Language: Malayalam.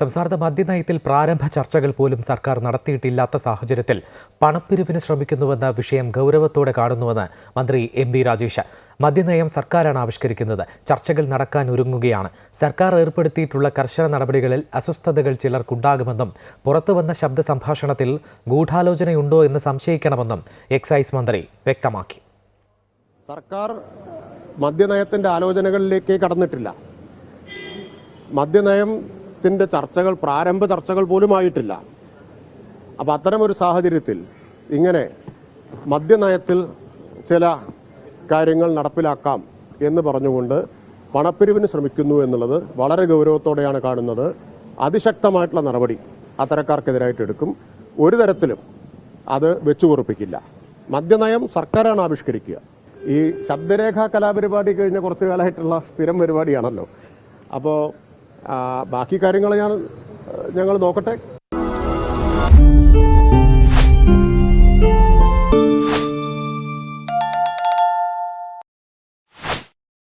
സംസ്ഥാനത്ത് മദ്യനയത്തിൽ പ്രാരംഭ ചർച്ചകൾ പോലും സർക്കാർ നടത്തിയിട്ടില്ലാത്ത സാഹചര്യത്തിൽ പണപ്പിരിവിന് ശ്രമിക്കുന്നുവെന്ന വിഷയം ഗൗരവത്തോടെ കാണുന്നുവെന്ന് മന്ത്രി എം ബി രാജേഷ്. മദ്യനയം സർക്കാരാണ് ആവിഷ്കരിക്കുന്നത്. ചർച്ചകൾ നടക്കാൻ ഒരുങ്ങുകയാണ്. സർക്കാർ ഏർപ്പെടുത്തിയിട്ടുള്ള കർശന നടപടികളിൽ അസ്വസ്ഥതകൾ ചിലർക്കുണ്ടാകുമെന്നും പുറത്തുവന്ന ശബ്ദ സംഭാഷണത്തിൽ ഗൂഢാലോചനയുണ്ടോ എന്ന് സംശയിക്കണമെന്നും എക്സൈസ് മന്ത്രി വ്യക്തമാക്കി. സർക്കാർ മദ്യനയത്തിന്റെ ആലോചനകളിലേക്ക് കടന്നിട്ടില്ല. മദ്യനയത്തിന്റെ ചർച്ചകൾ പ്രാരംഭ ചർച്ചകൾ പോലും ആയിട്ടില്ല അപ്പം അത്തരമൊരു സാഹചര്യത്തിൽ ഇങ്ങനെ മദ്യനയത്തിൽ ചില കാര്യങ്ങൾ നടപ്പിലാക്കാം എന്ന് പറഞ്ഞുകൊണ്ട് പണപ്പിരിവിന് ശ്രമിക്കുന്നു എന്നുള്ളത് വളരെ ഗൗരവത്തോടെയാണ് കാണുന്നത്. അതിശക്തമായിട്ടുള്ള നടപടി അത്തരക്കാർക്കെതിരായിട്ട് എടുക്കും. ഒരു തരത്തിലും അത് വെച്ചുപൊറുപ്പിക്കില്ല. മദ്യനയം സർക്കാരാണ് ആവിഷ്കരിക്കുക. ഈ ശബ്ദരേഖാ കലാപരിപാടി കഴിഞ്ഞ കുറച്ചു കാലമായിട്ടുള്ള സ്ഥിരം പരിപാടിയാണല്ലോ. അപ്പോൾ ബാക്കി കാര്യങ്ങൾ ഞാൻ ഞങ്ങൾ നോക്കട്ടെ.